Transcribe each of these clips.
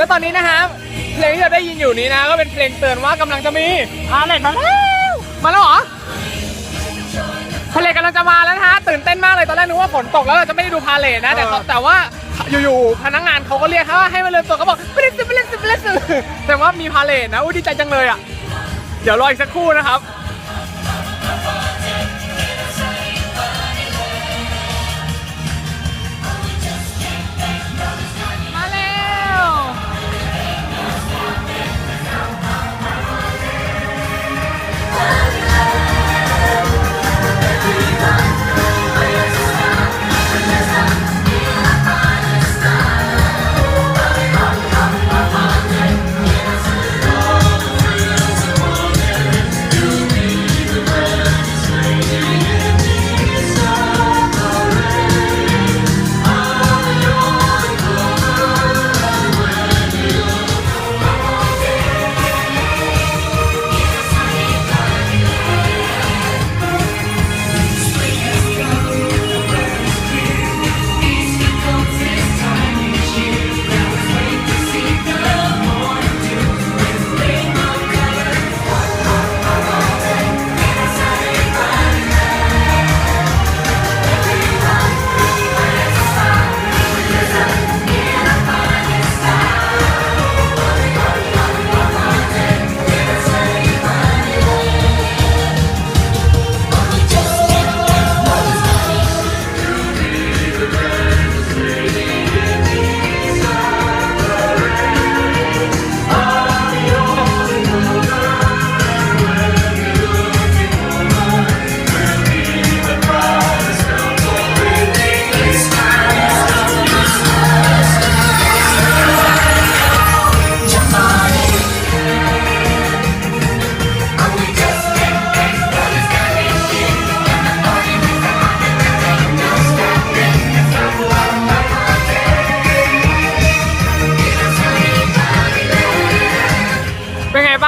แล้วตอนนี้นะฮะเพลงที่เราได้ยินอยู่นี้นะ ก็เป็นเพลงเตือนว่ากำลังจะมีพาเลทมาแล้วมาแล้วเหรอพาเลทกำลังจะมาแล้วนะฮะตื่นเต้นมากเลยตอนแรกนึกว่าฝนตกแล้วเราจะไม่ได้ดูพาเลทนะแต่เขาแต่ว่าอยู่ๆพนักงานเขาก็เรียกเขาว่าให้มาเริ่มตัวเขาบอกไม่ได้ซื้อไม่ได้ซื้อไม่ได้ซื้อแต่ว่ามีพาเลทนะอุ้ยดีใจจังเลยอะเดี๋ยวรออีกสักครู่นะครับ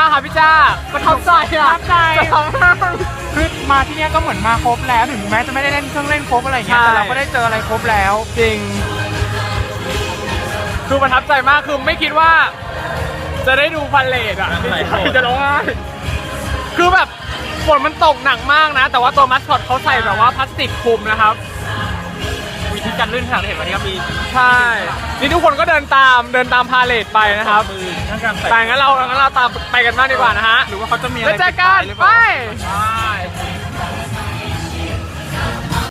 างคะพี่จ้าประทับใจอะประทับใจ คือมาที่เนี้ยก็เหมือนมาครบแล้วถึงแม้จะไม่ได้เล่นเครื่องเล่นครบอะไรเงี้ยใช่ แต่เราก็ได้เจออะไรครบแล้ว จริง คือประทับใจมากคือไม่คิดว่า จะได้ดูพันเลดอะจะร้องไห้คือแบบฝนมันตกหนักมากนะ แต่ว่าตัวมัสคอตเขาใส่แบบว่าพลาสติกคลุมนะครับ การลื่นทางเห็นวันนี้ก็มีใช่ นี่ทุกคนก็เดินตามเดินตามพาเลทไปนะครับ มือทั้งการใส่แต่งั้นเรางั้นเราตามไปกันบ้างดีกว่านะฮะหรือว่าเขาจะมีอะไรแล้วเจอกันหรือเปไป ล่าใช่